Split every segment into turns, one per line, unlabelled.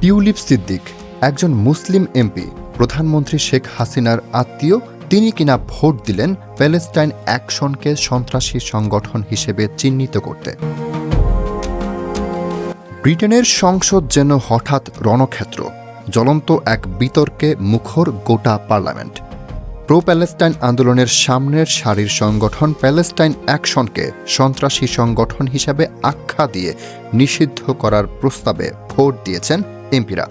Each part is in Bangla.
টিউলিপ সিদ্দিক, একজন মুসলিম এমপি, প্রধানমন্ত্রী শেখ হাসিনার আত্মীয়, তিনি কিনা ভোট দিলেন প্যালেস্টাইন অ্যাকশনকে সন্ত্রাসী সংগঠন হিসেবে চিহ্নিত করতে। ব্রিটেনের সংসদ যেন হঠাৎ রণক্ষেত্র, জ্বলন্ত এক বিতর্কে মুখর গোটা পার্লামেন্ট। প্রো প্যালেস্টাইন আন্দোলনের সামনের সারির সংগঠন প্যালেস্টাইন অ্যাকশনকে সন্ত্রাসী সংগঠন হিসাবে আখ্যা দিয়ে নিষিদ্ধ করার প্রস্তাবে ভোট দিয়েছেন এমপিরা।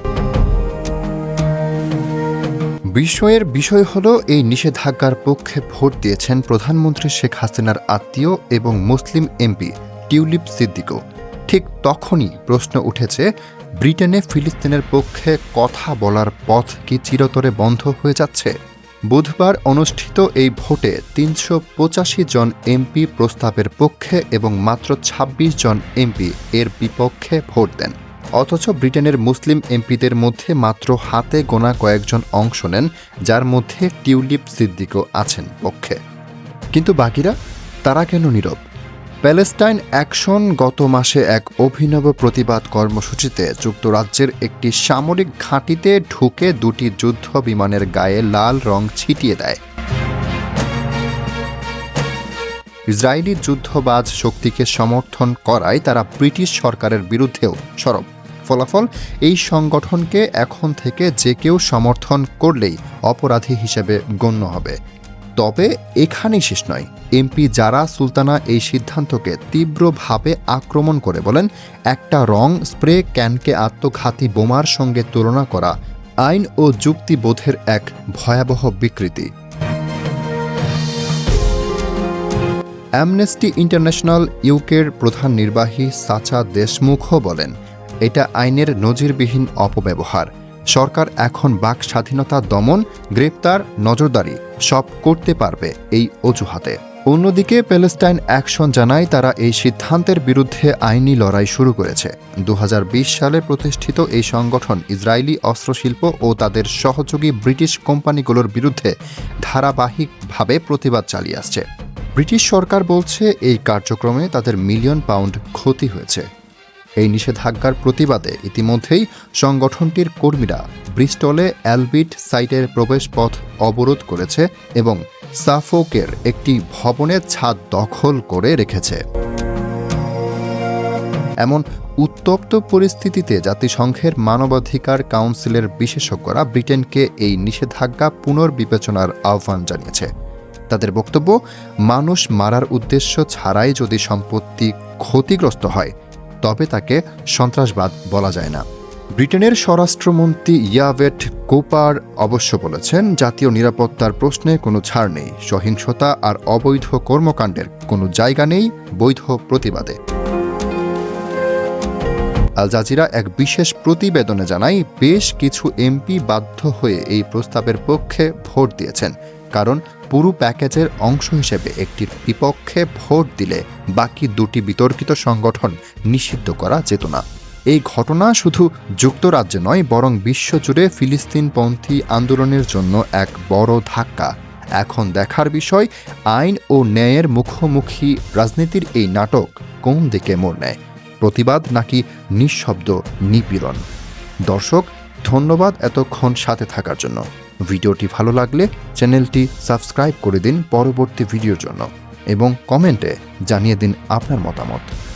বিষয়ের বিষয় হল, এই নিষেধাজ্ঞার পক্ষে ভোট দিয়েছেন প্রধানমন্ত্রী শেখ হাসিনার আত্মীয় এবং মুসলিম এমপি টিউলিপ সিদ্দিকও। ঠিক তখনই প্রশ্ন উঠেছে, ব্রিটেনে ফিলিস্তিনের পক্ষে কথা বলার পথ কি চিরতরে বন্ধ হয়ে যাচ্ছে? বুধবার অনুষ্ঠিত এই ভোটে তিনশো পঁচাশি জন এমপি প্রস্তাবের পক্ষে এবং মাত্র ২৬ জন এমপি এর বিপক্ষে ভোট দেন। অথচ ব্রিটেনের মুসলিম এমপিদের মধ্যে মাত্র হাতে গোনা কয়েকজন অংশ নেন, যার মধ্যে টিউলিপ সিদ্দিকও আছেন পক্ষে। কিন্তু বাকিরা, তারা কেন নীরব? প্যালেস্টাইন অ্যাকশন গত মাসে এক অভিনব প্রতিবাদ কর্মসূচিতে যুক্তরাজ্যের একটি সামরিক ঘাঁটিতে ঢুকে দুটি যুদ্ধ বিমানের গায়ে লাল রং ছিটিয়ে দেয়। ইসরায়েলি যুদ্ধবাজ শক্তিকে সমর্থন করায় তারা ব্রিটিশ সরকারের বিরুদ্ধেও সরব। ফলাফল, এই সংগঠনকে এখন থেকে যে কেউ সমর্থন করলেই অপরাধী হিসেবে গণ্য হবে। তবে এখানেই শেষ নয়। এমপি যারা সুলতানা এই সিদ্ধান্তকে তীব্রভাবে আক্রমণ করে বলেন, একটা রং স্প্রে ক্যানকে আত্মঘাতী বোমার সঙ্গে তুলনা করা আইন ও যুক্তিবোধের এক ভয়াবহ বিকৃতি। অ্যামনেস্টি ইন্টারন্যাশনাল ইউকের প্রধান নির্বাহী সাচা দেশমুখও বলেন, এটা আইনের নজিরবিহীন অপব্যবহার। সরকার এখন বাক স্বাধীনতা দমন, গ্রেপ্তার, নজরদারি সব করতে পারবে এই অজুহাতে। অন্যদিকে প্যালেস্টাইন অ্যাকশন জানায় তারা এই সিদ্ধান্তের বিরুদ্ধে আইনি লড়াই শুরু করেছে। দু হাজার বিশ সালে প্রতিষ্ঠিত এই সংগঠন ইসরায়েলি অস্ত্রশিল্প ও তাদের সহযোগী ব্রিটিশ কোম্পানিগুলোর বিরুদ্ধে ধারাবাহিকভাবে প্রতিবাদ চালিয়ে আসছে। ব্রিটিশ সরকার বলছে, এই কার্যক্রমে তাদের মিলিয়ন পাউন্ড ক্ষতি হয়েছে। এই নিষেধাজ্ঞার প্রতিবাদে ইতিমধ্যেই সংগঠনটির কর্মীরা ব্রিস্টলে অ্যালবিট সাইটের প্রবেশপথ অবরোধ করেছে এবং সাফোকের একটি ভবনের ছাদ দখল করে রেখেছে। এমন উত্তপ্ত পরিস্থিতিতে জাতিসংঘের মানবাধিকার কাউন্সিলের বিশেষজ্ঞরা ব্রিটেনকে এই নিষেধাজ্ঞা পুনর্বিবেচনার আহ্বান জানিয়েছে। তাদের বক্তব্য, মানুষ মারার উদ্দেশ্য ছাড়াই যদি সম্পত্তি ক্ষতিগ্রস্ত হয় তবে তাকে সন্ত্রাসবাদ বলা যায় না। ব্রিটেনের স্বরাষ্ট্রমন্ত্রী ইয়াভেট কোপার অবশ্য বলেছেন, জাতীয় নিরাপত্তার প্রশ্নে কোনো ছাড় নেই, সহিংসতা আর অবৈধ কর্মকাণ্ডের কোনো জায়গা নেই বৈধ প্রতিবাদে। আল জাজিরা এক বিশেষ প্রতিবেদনে জানায়, বেশ কিছু এমপি বাধ্য হয়ে এই প্রস্তাবের পক্ষে ভোট দিয়েছেন, কারণ পুরো প্যাকেজের অংশ হিসেবে একটির বিপক্ষে ভোট দিলে বাকি দুটি বিতর্কিত সংগঠন নিষিদ্ধ করা যেত না। এই ঘটনা শুধু যুক্তরাজ্যে নয়, বরং বিশ্বজুড়ে ফিলিস্তিনপন্থী আন্দোলনের জন্য এক বড় ধাক্কা। এখন দেখার বিষয়, আইন ও ন্যায়ের মুখোমুখি রাজনীতির এই নাটক কোন দিকে মোড় নেয়? প্রতিবাদ নাকি নিঃশব্দ নিপীড়ন? দর্শক, ধন্যবাদ এতক্ষণ সাথে থাকার জন্য। ভিডিওটি ভালো লাগলে চ্যানেলটি সাবস্ক্রাইব করে দিন পরবর্তী ভিডিওর জন্য এবং কমেন্টে জানিয়ে দিন আপনার মতামত।